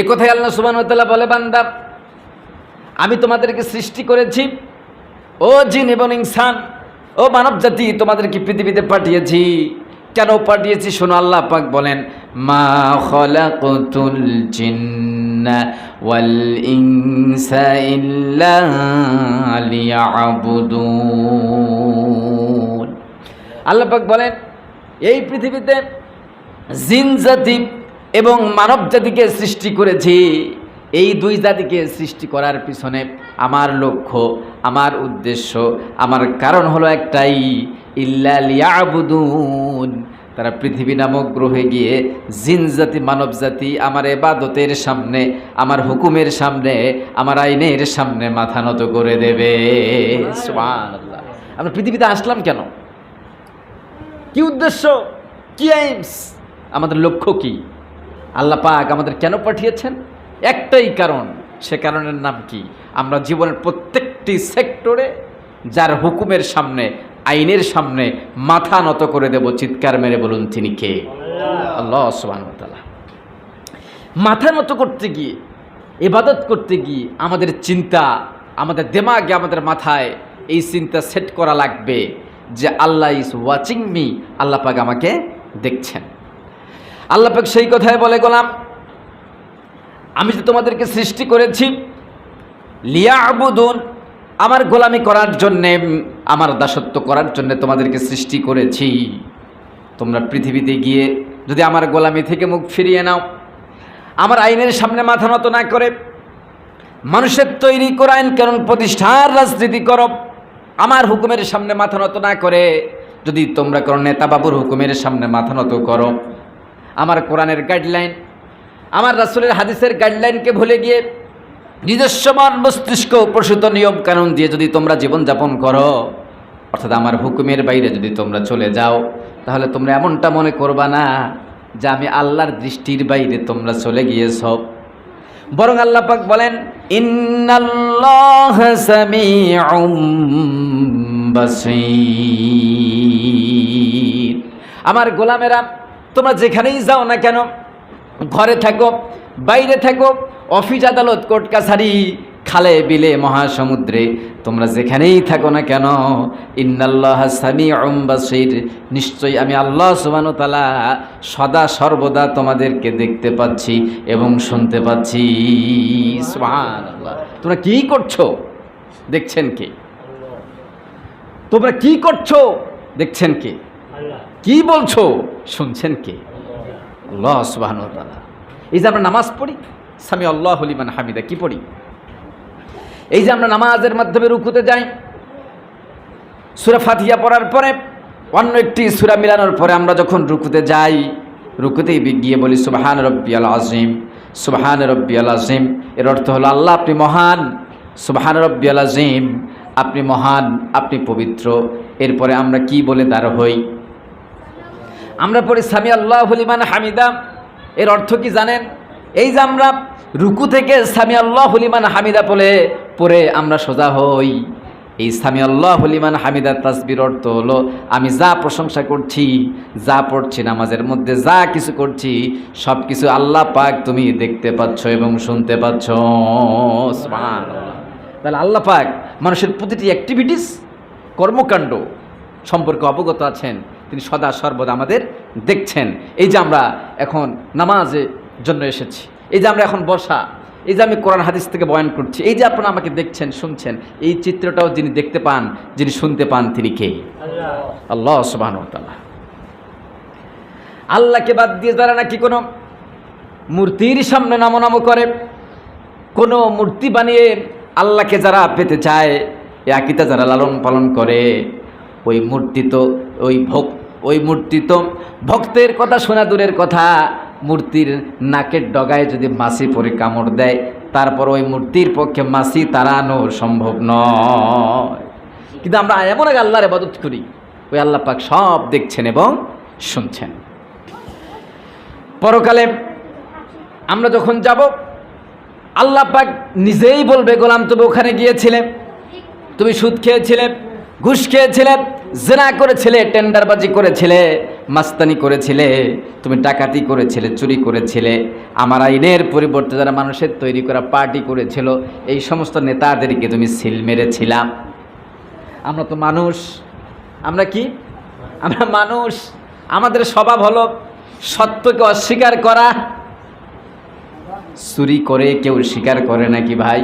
এ কথাই আল্লাহ সুবান বলে, বান্দা, আমি তোমাদেরকে সৃষ্টি করেছি, ও জিন এবং ইনসান, ও মানব জাতি তোমাদেরকে পৃথিবীতে পাঠিয়েছি। কেন পাঠিয়েছি শোনো, আল্লাহ পাক বলেন, মা খলাকুল জিন্না ইল্লা আল্লাহ পাক বলেন, এই পৃথিবীতে জিন জাতি এবং মানব জাতিকে সৃষ্টি করেছি। এই দুই জাতিকে সৃষ্টি করার পিছনে আমার লক্ষ্য, আমার উদ্দেশ্য, আমার কারণ হলো একটাই, ইল্লা লিয়াবুদুন। তারা পৃথিবী নামক গ্রহে গিয়ে জিন জাতি, মানব জাতি আমার এবাদতের সামনে, আমার হুকুমের সামনে, আমার আইনের সামনে মাথা নত করে দেবে। আমরা পৃথিবীতে আসলাম কেন? কি উদ্দেশ্য? কি এইমস আমাদের লক্ষ্য কি? আল্লাহ পাক আমাদের কেন পাঠিয়েছেন? একটাই কারণ। সে কারণের নাম কি? আমরা জীবনের প্রত্যেকটি সেক্টরে যার হুকুমের সামনে, আইনের সামনে মাথা নত করে দেব, চিৎকার মেরে বলুন তিনি কে? আল্লাহ তাআলা। মাথা নত করতে গিয়ে, ইবাদত করতে গিয়ে আমাদের চিন্তা, আমাদের দেমাগে, আমাদের মাথায় এই চিন্তা সেট করা লাগবে যে Allah is watching me, Allah পাক আমাকে দেখছেন। আল্লাহ পাক সেই কথায় বলে, গোলাম, আমি যে তোমাদেরকে সৃষ্টি করেছি লিয়া আবুদুন আমার গোলামি করার জন্যে, আমার দাসত্ব করার জন্য তোমাদেরকে সৃষ্টি করেছি। তোমরা পৃথিবীতে গিয়ে যদি আমার গোলামি থেকে মুখ ফিরিয়ে নাও, আমার আইনের সামনে মাথা নত না করে, মানুষের তৈরি করা আইন কারণ প্রতিষ্ঠার রাজনীতি করো, আমার হুকুমের সামনে মাথা নত না করে, যদি তোমরা করো নেতা বাবুর হুকুমের সামনে মাথা নত করো আমার কোরআনের গাইডলাইন আমার রাসুলের হাদিসের গাইডলাইনকে ভুলে গিয়ে নিজস্বমান মস্তিষ্ক প্রসূত নিয়ম কানুন দিয়ে যদি তোমরা জীবনযাপন করো, অর্থাৎ আমার হুকুমের বাইরে যদি তোমরা চলে যাও, তাহলে তোমরা এমনটা মনে করবা না যে আমি আল্লাহর দৃষ্টির বাইরে তোমরা চলে গিয়েছ। বরং আল্লাহ পাক বলেন আমার গোলামেরা তোমরা যেখানেই যাও না কেন ঘরে থাকো বাইরে থাকো অফিস আদালত কোর্ট কাছারি খালে বিলে মহাসমুদ্রে তোমরা যেখানেই থাকো না কেন ইন্নাল্লাহ সামি বাসির নিশ্চয়ই আমি আল্লাহ সুবান তালা সদা সর্বদা তোমাদেরকে দেখতে পাচ্ছি এবং শুনতে পাচ্ছি। তোমরা কি করছ? দেখছেন কে? তোমরা কি করছ? দেখছেন কে? কি বলছো? শুনছেন কে? আল্লাহ এই যে আমরা নামাজ পড়ি স্বামী আল্লাহ হলিমান হামিদা, কি পড়ি? এই যে আমরা নামাজের মাধ্যমে রুকুতে যাই, সুরা ফাতিহা পড়ার পরে, অন্য একটি সুরা মিলানোর পরে আমরা যখন রুকুতে যাই, রুকুতেই গিয়ে বলি সুবাহান রব্বি আল আজিম সুবাহান রব্বি আল আজিম এর অর্থ হলো আল্লাহ আপনি মহান, সুবাহান রব্বি আল আজিম আপনি মহান, আপনি পবিত্র। এরপরে আমরা কি বলে দাঁড় হই? আমরা পড়ি সামি আল্লাহ হলিমান হামিদা। এর অর্থ কি জানেন? এই যে আমরা রুকু থেকে সামি আল্লাহ হলিমান হামিদা বলে পরে আমরা সোজা হই। এই সামি আল্লাহ হলিমান হামিদা তাসবির অর্থ হলো, আমি যা প্রশংসা করছি, যা পড়ছি, নামাজের মধ্যে যা কিছু করছি সব কিছু আল্লাহ পাক তুমি দেখতে পাচ্ছ এবং শুনতে পাচ্ছ। তাহলে আল্লাহ পাক মানুষের প্রতিটি অ্যাক্টিভিটিস কর্মকাণ্ড সম্পর্কে অবগত আছেন। তিনি সদা সর্বদা আমাদের দেখছেন। এই যে আমরা এখন নামাজের জন্য এসেছি, এই যে আমরা এখন বসা, এই যে আমি কোরআন হাদিস থেকে বয়ান করছি, এই যে আপনারা আমাকে দেখছেন, শুনছেন, এই চিত্রটাও যিনি দেখতে পান, যিনি শুনতে পান, তিনি কে? আল্লাহ সুবাহ আল্লাহকে বাদ দিয়ে যারা নাকি কোনো মূর্তির সামনে নামো নামো করে, কোনো মূর্তি বানিয়ে আল্লাহকে যারা পেতে চায়, এ আকিতা যারা লালন পালন করে, ওই মূর্তি তো, ওই ভোগ ওই মূর্তি তো ভক্তের কথা শোনা দূরের কথা। মূর্তির নাকের ডগায় যদি মাসি পরে কামড় দেয়, তারপর ওই মূর্তির পক্ষে মাসি তাড়ানো সম্ভব নয়। কিন্তু আমরা এমন এক আল্লাহর ইবাদত করি, ওই আল্লাহ পাক সব দেখছেন এবং শুনছেন। পরকালে আমরা যখন যাব, আল্লাহ পাক নিজেই বলবে, গোলাম, তুমি ওখানে গিয়েছিলে? তুমি সুদ খেয়েছিলে? ঘুষ খেয়েছিলে, জেনা করেছিলে, টেন্ডারবাজি করেছিলে, মাস্তানি করেছিলে, তুমি ডাকাতি করেছিলে, চুরি করেছিলে, আমার আইনের পরিবর্তে যারা মানুষের তৈরি করা পার্টি করেছিল, এই সমস্ত নেতাদেরকে তুমি সিল মেরেছিলাম আমরা তো মানুষ। আমরা কি? আমরা মানুষ। আমাদের স্বভাব হলো সত্যকে অস্বীকার করা। চুরি করে কেউ স্বীকার করে নাকি ভাই?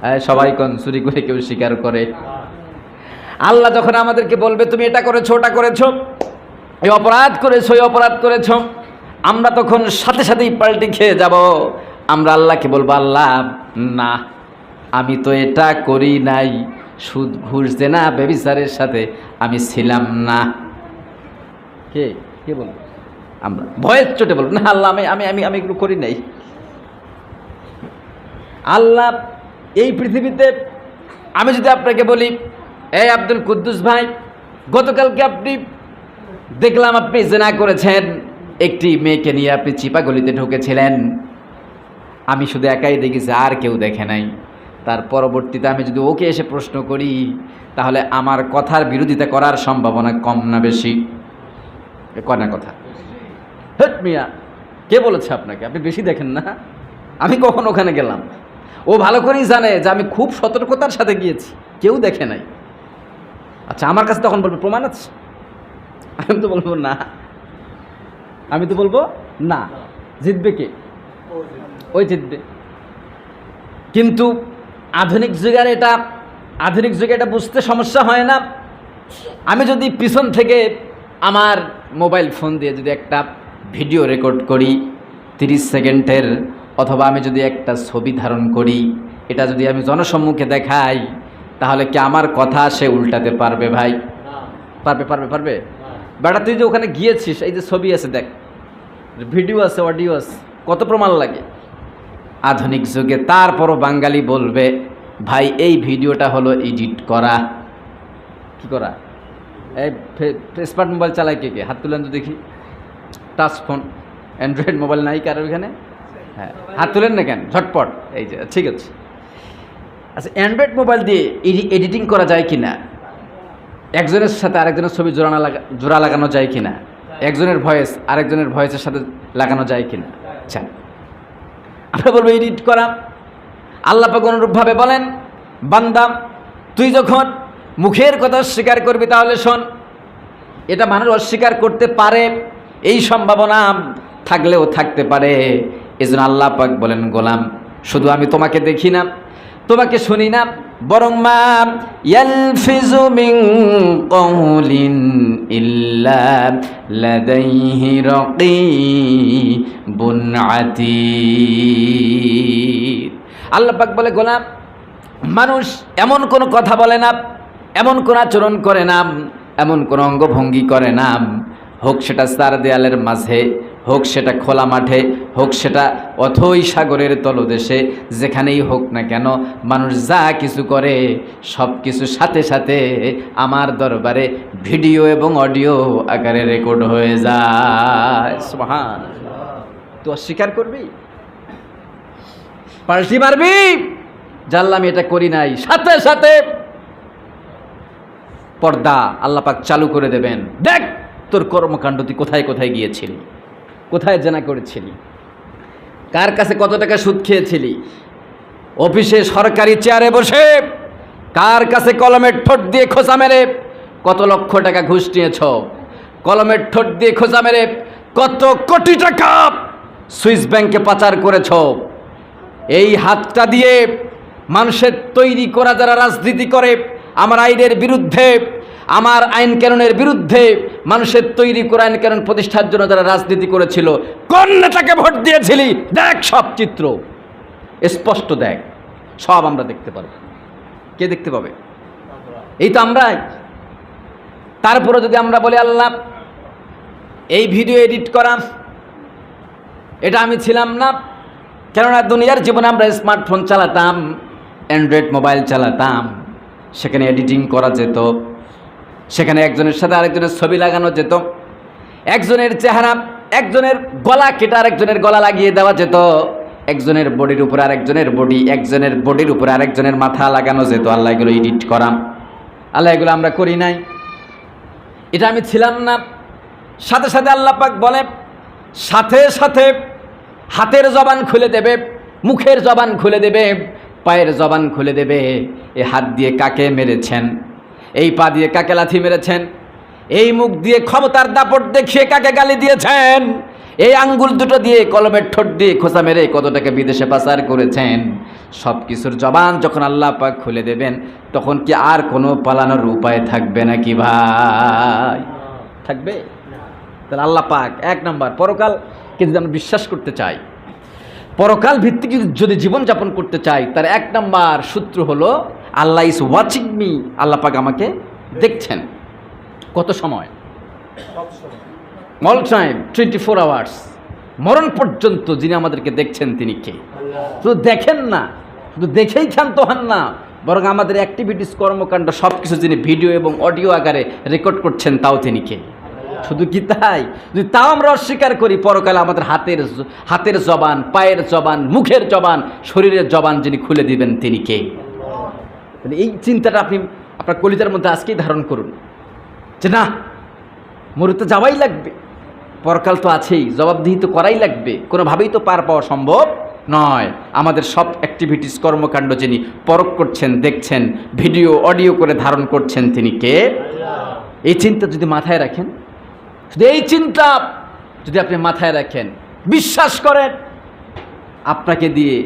হ্যাঁ সবাই কন? চুরি করে কেউ স্বীকার করে? আল্লাহ যখন আমাদেরকে বলবে, তুমি এটা করেছ, ওটা করেছ, এই অপরাধ করেছ, এই অপরাধ করেছ, আমরা তখন সাথে সাথেই পাল্টি খেয়ে যাব। আমরা আল্লাহকে বলব, আল্লাহ, না, আমি তো এটা করি নাই। সুদ, ঘুষ দে না বেবিচারের সাথে আমি ছিলাম না। কে? কে বলব? আমরা। ভয়ের চোটে বলব, না, আল্লাহ, আমি আমি আমি আমি এগুলো করি নাই। আল্লাহ, এই পৃথিবীতে আমি যদি আপনাকে বলি এই আব্দুল কুদ্দুস ভাই, গতকালকে আপনি দেখলাম আপনি জেনা করেছেন, একটি মেয়েকে নিয়ে আপনি চিপা গলিতে ঢুকেছিলেন। আমি শুধু একাই দেখেছি আর কেউ দেখে নাই। তার পরবর্তীতে আমি যদি ওকে এসে প্রশ্ন করি, তাহলে আমার কথার বিরোধিতা করার সম্ভাবনা কম না বেশি। কনা কথা? হেট মিয়া, কে বলেছে আপনাকে? আপনি বেশি দেখেন না? আমি কখন ওখানে গেলাম? ও ভালো করেই জানে যে আমি খুব সতর্কতার সাথে গিয়েছি, কেউ দেখে নাই। আচ্ছা আমার কাছে তখন বলবে, প্রমাণ আছে? আমি তো বলব, না। আমি তো বলব, না। জিতবে কে? ওই জিতবে। কিন্তু আধুনিক যুগের এটা, আধুনিক যুগে এটা বুঝতে সমস্যা হয় না। আমি যদি পিছন থেকে আমার মোবাইল ফোন দিয়ে যদি একটা ভিডিও রেকর্ড করি, তিরিশ সেকেন্ডের, অথবা আমি যদি একটা ছবি ধারণ করি, এটা যদি আমি জনসম্মুখে দেখাই তাহলে কি আমার কথা সে উল্টাতে পারবে ভাই? পারবে পারবে পারবে? বেটা তুই যে ওখানে গিয়েছিস এই যে ছবি আছে দেখ ভিডিও আছে অডিও আছে কত প্রমাণ লাগে? আধুনিক যুগে তারপরও বাঙালি বলবে ভাই এই ভিডিওটা হলো এডিট করা। কি করা? এই স্মার্ট মোবাইল চালায় কে কে? হাত তুলেন তো দেখি। টাচ ফোন অ্যান্ড্রয়েড মোবাইল নাই কারও এখানে? হ্যাঁ। হাত তুলেন না কেন? ঝটপট। এই যে ঠিক আছে। আচ্ছা অ্যান্ড্রয়েড মোবাইল দিয়ে এডিটিং করা যায় কি না একজনের সাথে আরেকজনের ছবি জোড়ানো লাগা জোড়া লাগানো যায় কি না একজনের ভয়েস আরেকজনের ভয়েসের সাথে লাগানো যায় কি না আচ্ছা আমরা বলব এডিট করা। আল্লাপাক অনুরূপভাবে বলেন, বান্দা, তুই যখন মুখের কথা স্বীকার করবি তাহলে শোন, এটা মানুষ অস্বীকার করতে পারে, এই সম্ভাবনা থাকলেও থাকতে পারে। এজন্য আল্লাহ পাক বলেন, গোলাম, শুধু আমি তোমাকে দেখি না। তোমাকে শুনি না। বরং মা, ইয়ালফিজু বলে, গোলাম, মানুষ এমন কোনো কথা বলে না, এমন কোন আচরণ করে না, এমন কোন অঙ্গভঙ্গি করে না। হোক সেটা চার দেয়ালের মাঝে হোক সেটা খোলা মাঠে, হোক সেটা অথই সাগরের তলদেশে, যেখানেই হোক না কেন, মানুষ যা কিছু করে, সব কিছু সাথে সাথে আমার দরবারে ভিডিও এবং অডিও আকারে রেকর্ড হয়ে যায়। সুবহান তুই অস্বীকার করবি? পাল্টি মারবি? জানলাম এটা করি নাই। সাথে সাথে পর্দা আল্লাপাক চালু করে দেবেন। দেখ, তোর কর্মকাণ্ড তুই কোথায় কোথায় গিয়েছিলি? কোথায় জেনা করেছিলি? কার কাছে কত টাকা সুদ খেয়েছিলি? অফিসে সরকারি চেয়ারে বসে? কার কাছে কলমের ঠোঁট দিয়ে খোঁচা মেরে? কত লক্ষ টাকা ঘুষ নিয়েছ? কলমের ঠোঁট দিয়ে খোঁচা মেরে কত কোটি টাকা সুইস ব্যাংকে পাচার করেছ? এই হাতটা দিয়ে মানুষের তৈরি করা যারা রাজনীতি করে, আমার আইনের বিরুদ্ধে আমার আইন কানুনের বিরুদ্ধে মানুষের তৈরি করে আইন কানুন প্রতিষ্ঠার জন্য যারা রাজনীতি করেছিল, কোন নেতাকে ভোট দিয়েছিলি? দেখ সব চিত্র। স্পষ্ট দেখ। সব আমরা দেখতে পারব কে দেখতে পাবে? এই তো আমরাই। তারপরে যদি আমরা বলি, আল্লাহ, এই ভিডিও এডিট করা, এটা আমি ছিলাম না। কেননা দুনিয়ার জীবনে আমরা স্মার্টফোন চালাতাম, অ্যান্ড্রয়েড মোবাইল চালাতাম, সেখানে এডিটিং করা যেত। সেখানে একজনের সাথে আরেকজনের ছবি লাগানো যেত। একজনের চেহারা, একজনের গলা কেটে আরেকজনের গলা লাগিয়ে দেওয়া যেত। একজনের বডির উপরে আরেকজনের বডি, একজনের বডির উপরে আরেকজনের মাথা লাগানো যেত। আল্লাহ এগুলো এডিট করা আল্লাহ এগুলো আমরা করি নাই। এটা আমি ছিলাম না। সাথে সাথে আল্লাহ পাক বলে সাথে সাথে হাতের জবান খুলে দেবে, মুখের জবান খুলে দেবে, পায়ের জবান খুলে দেবে। এ হাত দিয়ে কাকে মেরেছেন? এই পা দিয়ে কাকে লাথি মেরেছেন? এই মুখ দিয়ে ক্ষমতার দাপট দেখিয়ে কাকে গালি দিয়েছেন? এই আঙ্গুল দুটো দিয়ে কলমের ঠোঁট দিয়ে খোসা মেরে কতটাকে বিদেশে পাচার করেছেন? সব কিছুর জবান যখন আল্লাহ পাক খুলে দেবেন, তখন কি আর কোনো পালানোর উপায় থাকবে নাকি ভাই? থাকবে? তাহলে আল্লাহ পাক, এক নম্বর পরকালকে যদি আমরা বিশ্বাস করতে চাই, পরকাল ভিত্তিক যদি জীবনযাপন করতে চাই, তার এক নম্বর সূত্র হলো Allah is watching me Allah পাক আমাকে দেখছেন। কত সময়? All time twenty four hours মরণ পর্যন্ত যিনি আমাদেরকে দেখছেন, তিনি কে? শুধু দেখেন না, শুধু দেখেই ক্ষান্ত হন না, বরং আমাদের অ্যাক্টিভিটিস কর্মকাণ্ড সব কিছু যিনি ভিডিও এবং অডিও আকারে রেকর্ড করছেন, তাও তিনি কে? শুধু কি তাই? যদি তাও আমরা অস্বীকার করি, পরকালে আমাদের হাতের হাতের জবান, পায়ের জবান, মুখের জবান, শরীরের জবান যিনি খুলে দিবেন, তিনি কে? তাহলে এই চিন্তাটা আপনি আপনার কলিতার মধ্যে আজকেই ধারণ করুন। যে না, মরে তো যাওয়াই লাগবে। পরকাল তো আছেই, জবাবদিহি তো করাই লাগবে। কোনোভাবেই তো পার পাওয়া সম্ভব নয়। আমাদের সব অ্যাক্টিভিটিস কর্মকাণ্ড যিনি পরখ করছেন, দেখছেন ভিডিও অডিও করে ধারণ করছেন তিনি কে? এই চিন্তা যদি মাথায় রাখেন শুধু এই চিন্তা যদি আপনি মাথায় রাখেন, বিশ্বাস করেন, আপনাকে দিয়ে